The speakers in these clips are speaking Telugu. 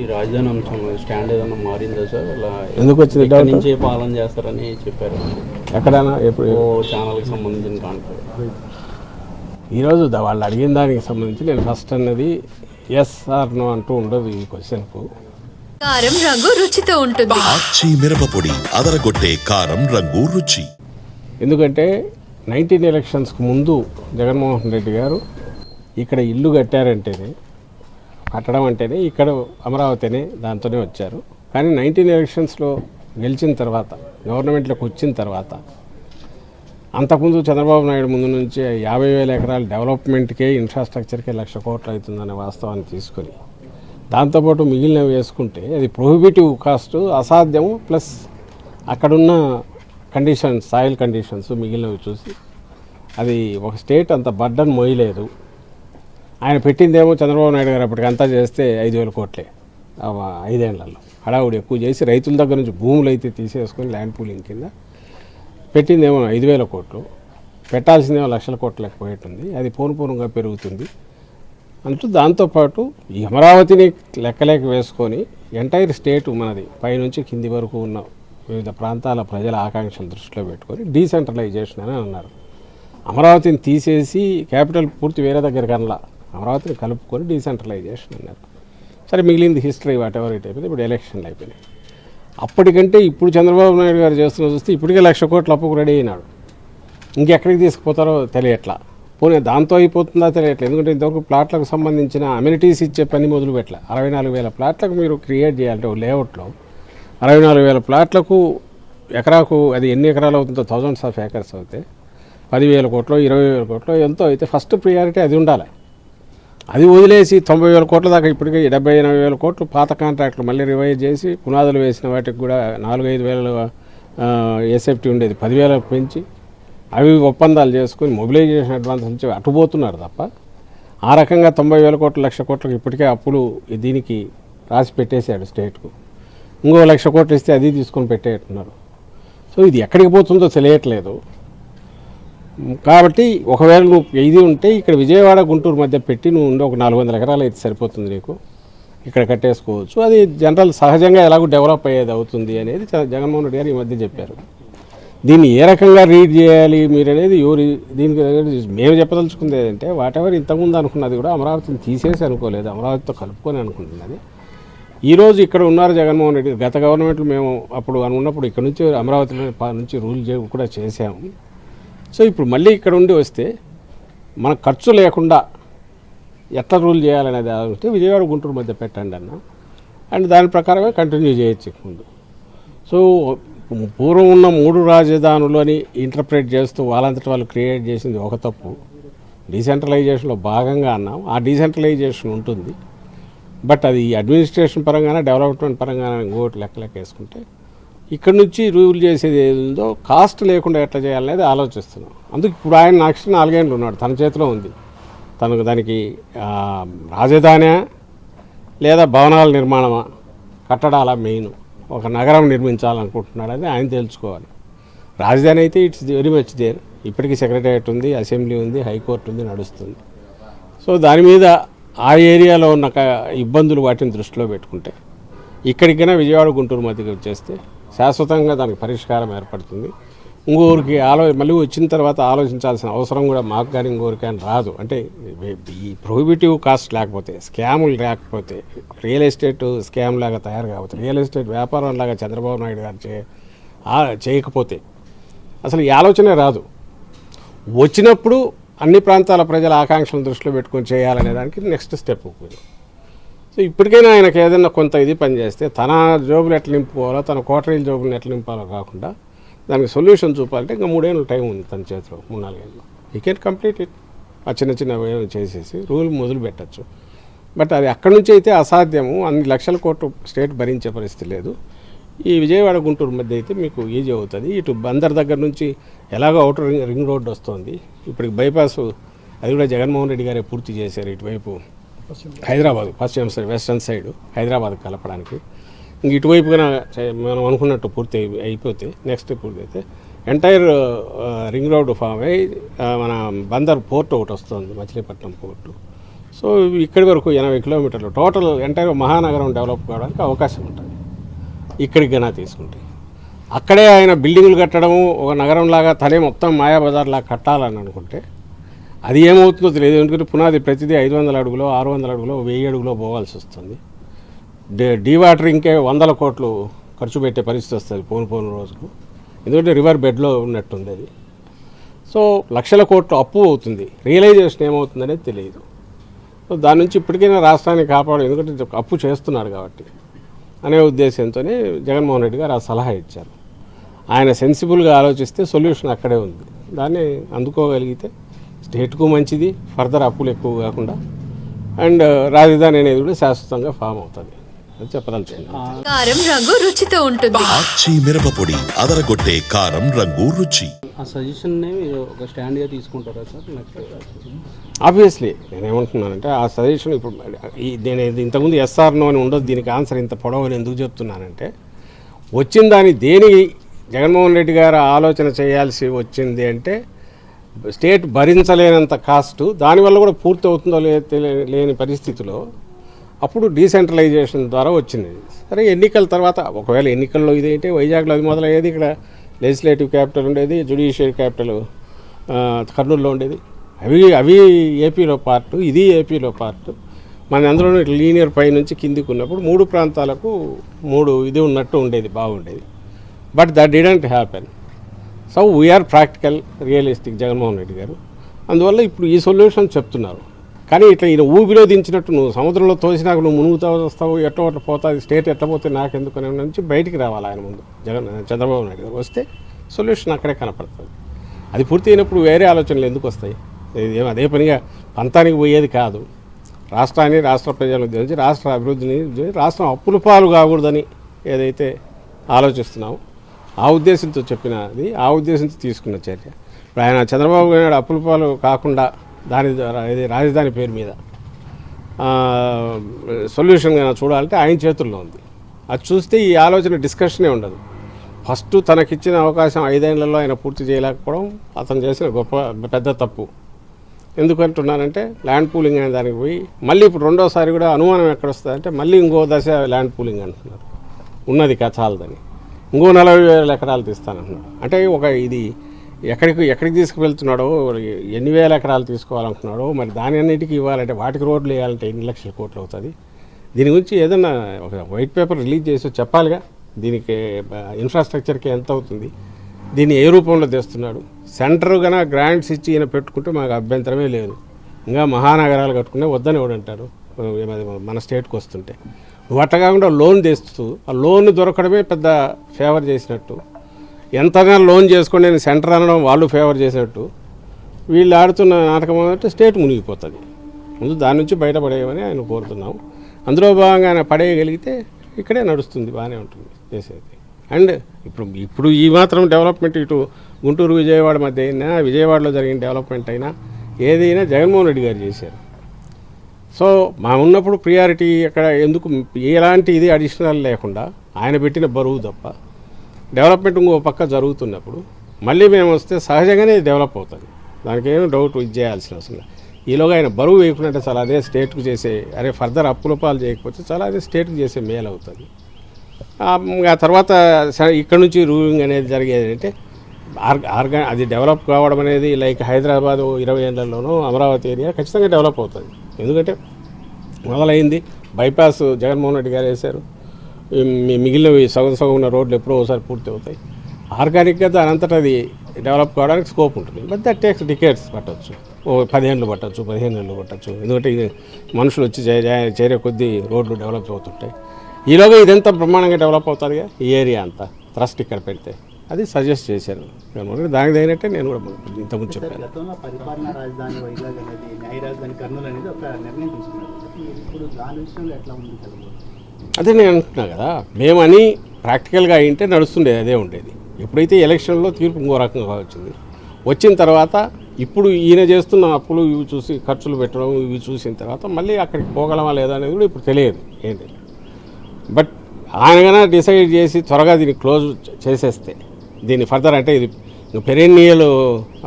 ఈ రాజధాని అంశం స్టాండ్ ఏదైనా మారిందా సార్? ఇలా ఎందుకు వచ్చింది డౌట్? నుంచే పాలన చేస్తారని చెప్పారు. ఎక్కడైనా ఎప్పుడు? ఓ ఛానల్కి సంబంధించిన కాన్ఫరెన్స్ ఈరోజు వాళ్ళు అడిగిన దానికి సంబంధించి నేను ఫస్ట్ అన్నది ఎస్ ఆర్ నో అంటూ ఉండదు ఈ క్వశ్చన్కు కారం రంగు రుచితో ఉంటుంది. ఆచి మిరపపొడి అదరగొట్టే కారం రంగు రుచి. ఎందుకంటే నైన్టీన్ ఎలక్షన్స్కి ముందు జగన్మోహన్ రెడ్డి గారు ఇక్కడ ఇల్లు కట్టారంటేనే కట్టడం అంటేనే ఇక్కడ అమరావతినే దాంతోనే వచ్చారు. కానీ నైన్టీన్ ఎలక్షన్స్లో గెలిచిన తర్వాత గవర్నమెంట్లోకి వచ్చిన తర్వాత అంతకుముందు చంద్రబాబు నాయుడు ముందు నుంచి యాభై వేల ఎకరాల డెవలప్మెంట్కే ఇన్ఫ్రాస్ట్రక్చర్కే లక్ష కోట్లు అవుతుందనే వాస్తవాన్ని తీసుకొని దాంతోపాటు మిగిలినవి వేసుకుంటే అది ప్రొహిబిటివ్ కాస్ట్ అసాధ్యము ప్లస్ అక్కడున్న కండిషన్స్ సాయిల్ కండిషన్స్ మిగిలినవి చూసి అది ఒక స్టేట్ అంత బడ్డన్ మోయలేదు. ఆయన పెట్టిందేమో చంద్రబాబు నాయుడు గారు అప్పటికంతా చేస్తే ఐదు వేల కోట్లే. ఐదేళ్ళలో హడావుడి ఎక్కువ చేసి రైతుల దగ్గర నుంచి భూములు అయితే తీసేసుకొని ల్యాండ్ పూలింగ్ కింద పెట్టిందేమో ఐదు వేల కోట్లు. పెట్టాల్సిందేమో లక్షల కోట్లకు పోయేటుంది అది పూర్వపూర్వంగా పెరుగుతుంది. అంటూ దాంతోపాటు ఈ అమరావతిని లెక్కలేక వేసుకొని ఎంటైర్ స్టేట్ మనది పైనుంచి కింది వరకు ఉన్న వివిధ ప్రాంతాల ప్రజల ఆకాంక్షలు దృష్టిలో పెట్టుకొని డీసెంట్రలైజేషన్ అని అన్నారు. అమరావతిని తీసేసి క్యాపిటల్ పూర్తి వేరే దగ్గర కనలా. అమరావతిని కలుపుకొని డీసెంట్రలైజేషన్ అన్నారు. సరే మిగిలింది హిస్టరీ వాట్ ఎవర్ ఇట్ అయిపోయింది. ఇప్పుడు ఎలక్షన్లు అయిపోయినాయి. అప్పటికంటే ఇప్పుడు చంద్రబాబు నాయుడు గారు చేస్తున్న చూస్తే ఇప్పటికే లక్ష కోట్ల అప్పుకు రెడీ అయినాడు. ఇంకెక్కడికి తీసుకుపోతారో తెలియట్లా. పోనీ దాంతో అయిపోతుందా తెలియట్లేదు ఎందుకంటే ఇంతవరకు ప్లాట్లకు సంబంధించిన అమ్యూనిటీస్ ఇచ్చే పని మొదలు పెట్టలే. అరవై నాలుగు వేల ప్లాట్లకు మీరు క్రియేట్ చేయాలంటే లేఅవుట్లో అరవై నాలుగు వేల ప్లాట్లకు ఎకరాకు అది ఎన్ని ఎకరాలు అవుతుందో థౌజండ్స్ ఆఫ్ ఏకర్స్ అవుతాయి పదివేల కోట్లు ఇరవై వేల కోట్లు ఎంతో అయితే ఫస్ట్ ప్రియారిటీ అది ఉండాలి. అది వదిలేసి తొంభై వేల కోట్ల దాకా ఇప్పటికే డెబ్బై ఎనభై వేల కోట్లు పాత కాంట్రాక్టులు మళ్ళీ రివైజ్ చేసి పునాదులు వేసిన వాటికి కూడా నాలుగు ఐదు వేల ఎస్ఎఫ్టీ ఉండేది. పదివేల పెంచి అవి ఒప్పందాలు చేసుకుని మొబిలైజేషన్ అడ్వాన్స్ నుంచి అటుపోతున్నారు తప్ప ఆ రకంగా తొంభై వేల కోట్ల లక్ష కోట్లకు ఇప్పటికే అప్పులు దీనికి రాసి పెట్టేశాడు స్టేట్కు. ఇంకో లక్ష కోట్లు ఇస్తే అది తీసుకొని పెట్టేట్టున్నారు. సో ఇది ఎక్కడికి పోతుందో తెలియట్లేదు. కాబట్టి ఒకవేళ నువ్వు ఇది ఉంటే ఇక్కడ విజయవాడ గుంటూరు మధ్య పెట్టి నువ్వు ఉండే ఒక నాలుగు వందల ఎకరాలు అయితే సరిపోతుంది నీకు. ఇక్కడ కట్టేసుకోవచ్చు. అది జనరల్ సహజంగా ఎలాగో డెవలప్ అయ్యేది అవుతుంది అనేది జగన్మోహన్ రెడ్డి గారు ఈ మధ్య చెప్పారు. దీన్ని ఏ రకంగా రీడ్ చేయాలి మీరు అనేది ఎవరి దీనికి మేము చెప్పదలుచుకుంది ఏంటంటే వాటెవర్ ఇంతకుముందు అనుకున్నది కూడా అమరావతిని తీసేసి అనుకోలేదు. అమరావతితో కలుపుకొని అనుకుంటున్నది ఈరోజు ఇక్కడ ఉన్నారు జగన్మోహన్ రెడ్డి. గత గవర్నమెంట్లు మేము అప్పుడు అనుకున్నప్పుడు ఇక్కడ నుంచి అమరావతిలో నుంచి రూల్ కూడా చేసాము సో ఇప్పుడు మళ్ళీ ఇక్కడ ఉండి వస్తే మన ఖర్చు లేకుండా ఎట్లా రూల్ చేయాలనేది అంటే విజయవాడ గుంటూరు మధ్య పెట్టండి అన్న. అండ్ దాని ప్రకారమే కంటిన్యూ చేయొచ్చు ముందు. సో పూర్వం ఉన్న మూడు రాజధానులని ఇంటర్ప్రిట్ చేస్తూ వాళ్ళంతటి వాళ్ళు క్రియేట్ చేసింది ఒక తప్పు. డీసెంట్రలైజేషన్లో భాగంగా అన్నాం. ఆ డీసెంట్రలైజేషన్ ఉంటుంది. బట్ అది అడ్మినిస్ట్రేషన్ పరంగానే డెవలప్మెంట్ పరంగానే ఇంకోటి లెక్క లెక్క వేసుకుంటే ఇక్కడ నుంచి రూల్ చేసేది ఏదో కాస్ట్ లేకుండా ఎట్లా చేయాలనేది ఆలోచిస్తున్నాం. అందుకు ఇప్పుడు ఆయన నెక్స్ట్ నాలుగేళ్ళు ఉన్నాడు. తన చేతిలో ఉంది. తనకు దానికి రాజధాని లేదా భవనాల నిర్మాణమా? కట్టడాల మెయిన్. ఒక నగరం నిర్మించాలనుకుంటున్నాడని ఆయన తెలుసుకోవాలి. రాజధాని అయితే ఇట్స్ వెరీ మచ్ దేర్. ఇప్పటికీ సెక్రటరియట్ ఉంది అసెంబ్లీ ఉంది హైకోర్టు ఉంది నడుస్తుంది. సో దాని మీద ఆ ఏరియాలో ఉన్న ఇబ్బందులు వాటిని దృష్టిలో పెట్టుకుంటే ఇక్కడికైనా విజయవాడ గుంటూరు మధ్యకి వచ్చేస్తే శాశ్వతంగా దానికి పరిష్కారం ఏర్పడుతుంది. ఇంకోరికి ఆలో మళ్ళీ వచ్చిన తర్వాత ఆలోచించాల్సిన అవసరం కూడా మాకు కానీ ఇంకోరికి అని రాదు. అంటే ఈ ప్రొహిబిటివ్ కాస్ట్ లేకపోతే స్కాములు లేకపోతే రియల్ ఎస్టేట్ స్కామ్ లాగా తయారు కాకపోతే రియల్ ఎస్టేట్ వ్యాపారం లాగా చంద్రబాబు నాయుడు గారు చే చేయకపోతే అసలు ఈ ఆలోచనే రాదు. వచ్చినప్పుడు అన్ని ప్రాంతాల ప్రజల ఆకాంక్షలను దృష్టిలో పెట్టుకొని చేయాలనే దానికి నెక్స్ట్ స్టెప్ సో ఇప్పటికైనా ఆయనకు ఏదైనా కొంత ఇది పనిచేస్తే తన జోబులు ఎట్లా నింపుకోవాలో తన కోటరీల జోబులను ఎట్లా నింపాలో కాకుండా దానికి సొల్యూషన్ చూపాలంటే ఇంకా మూడేళ్ళు టైం ఉంది తన చేతిలో మూడు నాలుగేళ్ళు. ఈ కెన్ కంప్లీట్ ఇట్ ఆ చిన్న చిన్న చేసేసి రూల్ మొదలు పెట్టచ్చు. బట్ అది అక్కడి నుంచి అయితే అసాధ్యము. అన్ని లక్షల కోట్లు స్టేట్ భరించే పరిస్థితి లేదు. ఈ విజయవాడ గుంటూరు మధ్య అయితే మీకు ఈజీ అవుతుంది. ఇటు బందర్ దగ్గర నుంచి ఎలాగో అవుటర్ రింగ్ రింగ్ వస్తుంది. ఇప్పటికి బైపాస్ అది కూడా జగన్మోహన్ రెడ్డి గారే పూర్తి చేశారు ఇటువైపు. హైదరాబాద్ పశ్చిమ సైడ్ వెస్టర్న్ సైడ్ హైదరాబాద్ కలపడానికి. ఇంక ఇటువైపుగా మనం అనుకున్నట్టు పూర్తి అయిపోతే నెక్స్ట్ పూర్తి అయితే ఎంటైర్ రింగ్ రోడ్ ఫామ్ అయ్యి మన బందర్ పోర్ట్ ఒకటి వస్తుంది మచిలీపట్నం పోర్టు సో ఇక్కడి వరకు ఎనభై కిలోమీటర్లు. టోటల్ ఎంటైర్ మహానగరం డెవలప్ కావడానికి అవకాశం ఉంటుంది. ఇక్కడికి గనా తీసుకుంటే. అక్కడే ఆయన బిల్డింగులు కట్టడము ఒక నగరంలాగా తనే మొత్తం మాయాబజార్లా కట్టాలని అనుకుంటే అది ఏమవుతుందో తెలియదు. ఎందుకంటే పునాది ప్రతిదీ ఐదు వందల అడుగులో ఆరు వందల అడుగులో వెయ్యి అడుగులో పోవాల్సి వస్తుంది. డే డీవాటరింగ్కే వందల కోట్లు ఖర్చు పెట్టే పరిస్థితి వస్తుంది పోను పోను రోజుకు. ఎందుకంటే రివర్ బెడ్లో ఉన్నట్టుంది అది సో లక్షల కోట్లు అప్పు అవుతుంది. రియలైజేషన్ ఏమవుతుందనేది తెలియదు. సో దాని నుంచి ఇప్పటికైనా రాష్ట్రాన్ని కాపాడు ఎందుకంటే అప్పు చేస్తున్నారు కాబట్టి. అనే ఉద్దేశంతోనే జగన్మోహన్ రెడ్డి గారు ఆ సలహా ఇచ్చారు. ఆయన సెన్సిబుల్గా ఆలోచిస్తే సొల్యూషన్ అక్కడే ఉంది. దాన్ని అందుకోగలిగితే స్టేట్కు మంచిది ఫర్దర్ అప్పులు ఎక్కువ కాకుండా. అండ్ రాజధాని అనేది కూడా శాశ్వతంగా ఫామ్ అవుతుంది. అది చెప్పదలుచుకున్నాను. కారం రంగు రుచితో ఉంటుంది. ఆచి మిరపపొడి అదరగొట్టే కారం రంగు రుచి. ఆ సజెషన్ని ఒక స్టాండ్గా తీసుకుంటారా సార్? ఆబ్వియస్లీ నేనేమంటున్నానంటే ఆ సజెషన్ ఇప్పుడు నేను ఇది ఇంతకుముందు ఎస్ఆర్ నో అని ఉండదు దీనికి ఆన్సర్ ఇంత పొడవని ఎందుకు చెప్తున్నానంటే వచ్చిన దాని దేని జగన్మోహన్ రెడ్డి గారు ఆలోచన చేయాల్సి వచ్చింది అంటే స్టేట్ భరించలేనంత కాస్ట్ దానివల్ల కూడా పూర్తి అవుతుందో లేని పరిస్థితిలో అప్పుడు డీసెంట్రలైజేషన్ ద్వారా వచ్చింది. సరే ఎన్నికల తర్వాత ఒకవేళ ఎన్నికల్లో ఇదేంటే వైజాగ్లో అది మొదలయ్యేది ఇక్కడ లెజిస్లేటివ్ క్యాపిటల్ ఉండేది జ్యుడిషియరీ క్యాపిటల్ కర్నూలులో ఉండేది. అవి అవి ఏపీలో పార్ట్ ఇది ఏపీలో పార్ట్. మన అందులో లీనియర్ పై నుంచి కిందికి ఉన్నప్పుడు మూడు ప్రాంతాలకు మూడు ఇది ఉన్నట్టు ఉండేది బాగుండేది. But that didn't happen. So we are practical realistic Jaganmohan Reddy garu. అందువల్ల ఇప్పుడు ఈ సొల్యూషన్ చెప్తున్నారు. కానీ ఇట్లా ఈయన ఊబిలో దించినట్టు నువ్వు సముద్రంలో తోసినాక నువ్వు మునుగుతా వస్తావు ఎట్ట ఎట్ట పోతుంది స్టేట్ ఎట్ట పోతే నాకెందుకు అనే నుంచి బయటికి రావాలి ఆయన ముందు. జగన్ చంద్రబాబు నాయుడు గారు వస్తే సొల్యూషన్ అక్కడే కనపడుతుంది. అది పూర్తి అయినప్పుడు వేరే ఆలోచనలు ఎందుకు వస్తాయి? ఏం అదే పనిగా పంతానికి పోయేది కాదు. రాష్ట్రాన్ని రాష్ట్ర ప్రజలను ఉద్దేశించి రాష్ట్ర అభివృద్ధిని రాష్ట్రం అప్పుల పాలు కాకూడదని ఏదైతే ఆలోచిస్తున్నామో ఆ ఉద్దేశంతో చెప్పినది ఆ ఉద్దేశంతో తీసుకున్న చర్య. ఇప్పుడు ఆయన చంద్రబాబు నాయుడు అప్పుల పాలు కాకుండా దాని ద్వారా ఇది రాజధాని పేరు మీద సొల్యూషన్గా చూడాలంటే ఆయన చేతుల్లో ఉంది. అది చూస్తే ఈ ఆలోచన డిస్కషనే ఉండదు. ఫస్ట్ తనకిచ్చిన అవకాశం ఐదేళ్ళలో ఆయన పూర్తి చేయలేకపోవడం అతను చేసిన గొప్ప పెద్ద తప్పు. ఎందుకంటున్నానంటే ల్యాండ్ పూలింగ్ అనే దానికి పోయి మళ్ళీ ఇప్పుడు రెండోసారి కూడా అనుమానం ఎక్కడ వస్తుంది అంటే మళ్ళీ ఇంకో దశ ల్యాండ్ పూలింగ్ అంటున్నారు. ఉన్నది కా చాలదని. ఇంకో నలభై వేల ఎకరాలు తీస్తానంటున్నాడు. అంటే ఒక ఇది ఎక్కడికి ఎక్కడికి తీసుకువెళ్తున్నాడో ఎన్ని వేల ఎకరాలు తీసుకోవాలనుకున్నాడో మరి దాని అన్నిటికీ ఇవ్వాలంటే వాటికి రోడ్లు వేయాలంటే ఎన్ని లక్షల కోట్లు అవుతుంది? దీని గురించి ఏదన్నా ఒక వైట్ పేపర్ రిలీజ్ చేసి చెప్పాలిగా? దీనికి ఇన్ఫ్రాస్ట్రక్చర్కి ఎంత అవుతుంది? దీన్ని ఏ రూపంలో తెస్తున్నాడు? సెంటర్ కన గ్రాంట్స్ ఇచ్చి ఈయన పెట్టుకుంటే మాకు అభ్యంతరమే లేదు. ఇంకా మహానగరాలు కట్టుకునే వద్దని ఎవడంటారు? మన స్టేట్కి వస్తుంటే. నువ్వు కాకుండా లోన్ తెస్తూ ఆ లోన్ దొరకడమే పెద్ద ఫేవర్ చేసినట్టు. ఎంతైనా లోన్ చేసుకొని నేను సెంటర్ అనడం వాళ్ళు ఫేవర్ చేసినట్టు. వీళ్ళు ఆడుతున్న నాటకం అంటే స్టేట్ మునిగిపోతుంది. ముందు దాని నుంచి బయటపడేయమని ఆయన కోరుతున్నాం. అందులో భాగంగా ఆయన పడేయగలిగితే ఇక్కడే నడుస్తుంది బాగానే ఉంటుంది చేసేది. అండ్ ఇప్పుడు ఇప్పుడు ఈ మాత్రం డెవలప్మెంట్ ఇటు గుంటూరు విజయవాడ మధ్య అయినా విజయవాడలో జరిగిన డెవలప్మెంట్ అయినా ఏదైనా జగన్మోహన్ రెడ్డి గారు చేశారు. సో మా ఉన్నప్పుడు ప్రియారిటీ అక్కడ ఎందుకు ఎలాంటి ఇది అడిషనల్ లేకుండా ఆయన పెట్టిన బరువు తప్ప డెవలప్మెంట్ ఇంకో పక్క జరుగుతున్నప్పుడు మళ్ళీ మేము వస్తే సహజంగానే డెవలప్ అవుతుంది. దానికి ఏమి డౌట్ ఇది చేయాల్సిన అవసరం ఈలోగా ఆయన బరువు వేయకుండా చాలా అదే స్టేట్కు చేసే అరే ఫర్దర్ అప్పుల పాలు చేయకపోతే చాలా అదే స్టేట్కి చేసే మేలు అవుతుంది. ఆ, తర్వాత ఇక్కడ నుంచి రూలింగ్ అనేది జరిగేది అంటే ఆర్గా అది డెవలప్ కావడం అనేది లైక్ హైదరాబాద్ ఇరవై ఏళ్ళలోనూ అమరావతి ఏరియా ఖచ్చితంగా డెవలప్ అవుతుంది. ఎందుకంటే మొదలైంది. బైపాస్ జగన్మోహన్ రెడ్డి గారు వేశారు. మిగిలినవి సగం సగం ఉన్న రోడ్లు ఎప్పుడో ఒకసారి పూర్తి అవుతాయి. ఆర్గానిక్గా దాని అంతటా అది డెవలప్ కావడానికి స్కోప్ ఉంటుంది. బట్ దట్ టేక్స్ డికేట్స్ పట్టవచ్చు ఓ పదిహేనులు పట్టవచ్చు పదిహేను ఏళ్ళు పట్టవచ్చు ఎందుకంటే ఇది మనుషులు వచ్చి చే- చేరే కొద్దీ రోడ్లు డెవలప్ అవుతుంటాయి. ఈలోగా ఇదంతా బ్రహ్మాండంగా డెవలప్ అవుతుందిగా? ఈ ఏరియా అంతా ట్రస్ట్ ఇక్కడ పెడితే. అది సజెస్ట్ చేశారు. జగన్మోహన్ దానికి తగినట్టే నేను కూడా ఇంతకుముందు చెప్పాను. అదే నేను అంటున్నా కదా మేమని ప్రాక్టికల్గా అయింటే నడుస్తుండేది అదే ఉండేది. ఎప్పుడైతే ఎలక్షన్లో తీర్పు ఇంకో రకంగా వచ్చింది వచ్చిన తర్వాత ఇప్పుడు ఈయన చేస్తున్న అప్పులు ఇవి చూసి ఖర్చులు పెట్టడం ఇవి చూసిన తర్వాత మళ్ళీ అక్కడికి పోగలమా లేదా అనేది కూడా ఇప్పుడు తెలియదు ఏంటి బట్ ఆయన కన్నా డిసైడ్ చేసి త్వరగా దీన్ని క్లోజ్ చేసేస్తే దీన్ని ఫర్దర్ అంటే ఇది పెరెన్నియల్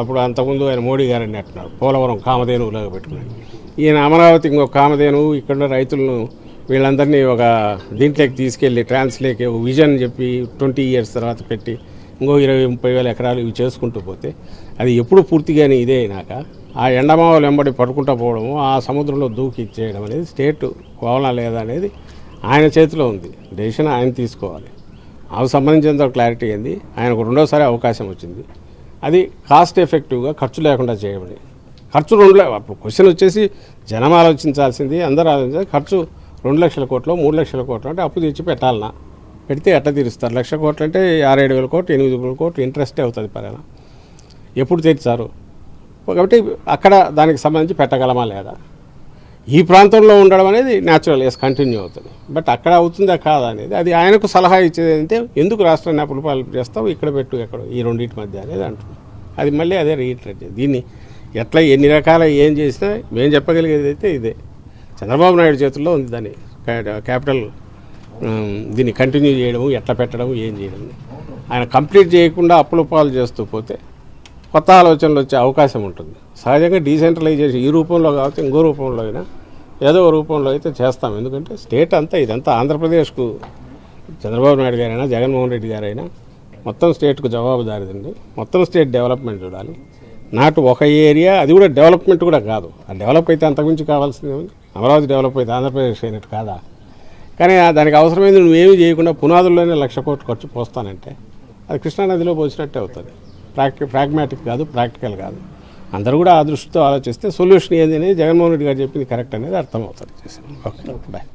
అప్పుడు అంతకుముందు ఆయన మోడీ గారని అంటున్నారు. పోలవరం కామధేనువులాగా పెట్టుకున్నాడు ఈయన అమరావతి ఇంకొక కామధేను ఇక్కడ రైతులను వీళ్ళందరినీ ఒక దీంట్లోకి తీసుకెళ్ళి ట్రాన్స్లేకి ఒక విజన్ చెప్పి ట్వంటీ ఇయర్స్ తర్వాత పెట్టి ఇంకో ఇరవై ముప్పై వేల ఎకరాలు ఇవి చేసుకుంటూ పోతే అది ఎప్పుడు పూర్తిగానే ఇదే అయినాక ఆ ఎండమావలు వెంబడి పడుకుంటూ పోవడము ఆ సముద్రంలో దూకి ఇచ్చేయడం అనేది స్టేట్ కోవనా లేదా అనేది ఆయన చేతిలో ఉంది. డెసిషన్ ఆయన తీసుకోవాలి. ఆమెకు సంబంధించినంత క్లారిటీ అయింది. ఆయనకు రెండోసారి అవకాశం వచ్చింది. అది కాస్ట్ ఎఫెక్టివ్గా ఖర్చు లేకుండా చేయబడి ఖర్చు రెండు అప్పుడు క్వశ్చన్ వచ్చేసి జనం ఆలోచించాల్సింది అందరూ ఆలోచించాలి ఖర్చు రెండు లక్షల కోట్లు మూడు లక్షల కోట్లు అంటే అప్పు తెచ్చి పెట్టాలనా? పెడితే ఎట్ట తీరుస్తారు? లక్ష కోట్లు అంటే ఆరేడు వేల కోట్లు ఎనిమిది వేల కోట్లు ఇంట్రెస్టే అవుతుంది పరేనా ఎప్పుడు తీర్చారు? కాబట్టి అక్కడ దానికి సంబంధించి పెట్టగలమా లేదా? ఈ ప్రాంతంలో ఉండడం అనేది న్యాచురల్ ఎస్ కంటిన్యూ అవుతుంది. బట్ అక్కడ అవుతుందా కాదా అనేది అది ఆయనకు సలహా ఇచ్చేది అంటే ఎందుకు రాష్ట్రాన్ని అప్పులు పాలు చేస్తావు ఇక్కడ పెట్టు ఎక్కడ ఈ రెండింటి మధ్య అనేది అంటున్నాం అది మళ్ళీ అదే రీట్రేట్ దీన్ని ఎట్లా ఎన్ని రకాల ఏం చేసినా మేము చెప్పగలిగేది అయితే ఇదే. చంద్రబాబు నాయుడు చేతుల్లో ఉంది దాన్ని క్యాపిటల్ um, దీన్ని కంటిన్యూ చేయడము ఎట్లా పెట్టడం ఏం చేయడం ఆయన కంప్లీట్ చేయకుండా అప్పులపాలు చేస్తూ పోతే కొత్త ఆలోచనలు వచ్చే అవకాశం ఉంటుంది. సహజంగా డీసెంట్రలైజేషన్ ఈ రూపంలో కావచ్చు ఇంకో రూపంలో అయినా ఏదో ఒక రూపంలో అయితే చేస్తాం. ఎందుకంటే స్టేట్ అంతా ఇదంతా ఆంధ్రప్రదేశ్కు చంద్రబాబు నాయుడు గారైనా జగన్మోహన్ రెడ్డి గారైనా మొత్తం స్టేట్కు జవాబుదారిదండి. మొత్తం స్టేట్ డెవలప్మెంట్ చూడాలి. నాటు ఒక ఏరియా అది కూడా డెవలప్మెంట్ కూడా కాదు. ఆ డెవలప్ అయితే అంతకుమించి కావాల్సింది అమరావతి డెవలప్ అయితే ఆంధ్రప్రదేశ్ అయినట్టు కాదా? కానీ దానికి అవసరమైంది నువ్వేమీ చేయకుండా పునాదుల్లోనే లక్ష కోట్లు ఖర్చు పోస్తానంటే అది కృష్ణానదిలో పోసినట్టే అవుతుంది. ప్రాక్టి ప్రాగ్మాటిక్ కాదు ప్రాక్టికల్ కాదు. అందరూ కూడా ఆ దృష్టితో ఆలోచిస్తే సొల్యూషన్ ఏంది అనేది జగన్మోహన్ రెడ్డి గారు చెప్పింది కరెక్ట్ అనేది అర్థమవుతుంది. ఓకే. బాయ్